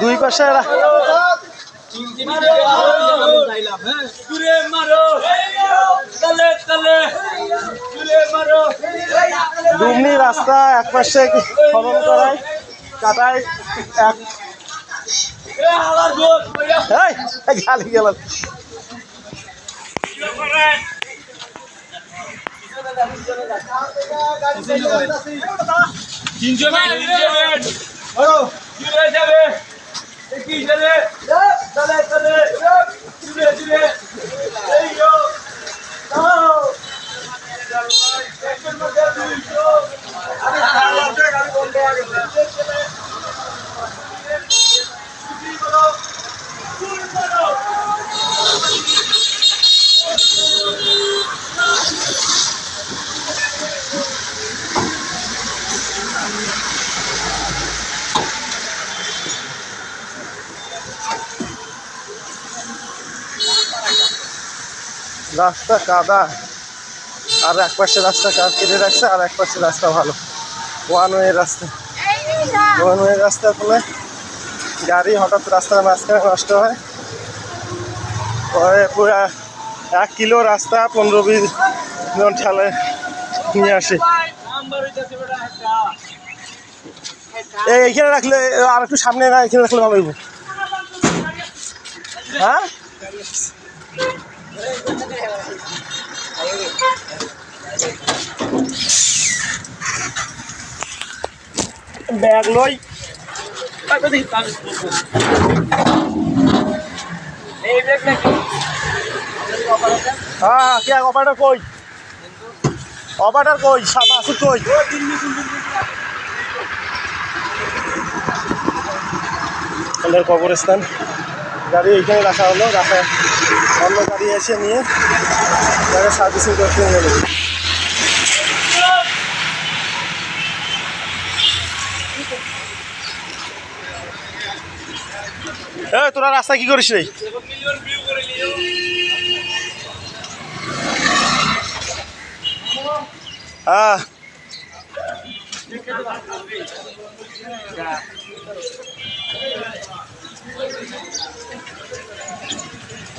দুই পাশে রা- তিনটে মিনিট চাইলাম জুড়ে মারো তালে তালে জুড়ে মারো ডুমনি রাস্তা এক পাশে খনন করায়, কাটায়, এক গোল এই, এই গালি তিনশো মিনিট তিনশো মিনিট জুড়ে যাবে। কি যাবে। রাস্তা কাদা, আর এক পাশে রাস্তা কেটে রাখছে, আর এক পাশে রাস্তা ভালো। ওয়ান ওয়ে রাস্তা। ওয়ান ওয়ে রাস্তা ফলে গাড়ি হঠাৎ রাস্তার মাঝখানে নষ্ট হয়। পরে পুরা এক কিলো রাস্তা পনেরো বিশ জন ঠেলে নিয়ে আসে। এই এইখানে রাখলে আর একটু সামনে না এখানে রাখলে ভালো হইব। হ্যাঁ? ব্যাগ লই। এই হ্যাঁ কে কই? অপারেটর কই? সাবা আসুক কই? কবরস্থান। গাড়ি এইখানে রাখা হলো, রাখা অন্য গাড়ি এসে নিয়ে গাড়ি সার্ভিসিং করতে নিয়ে গেল। তোরা রাস্তা কি করিস রে?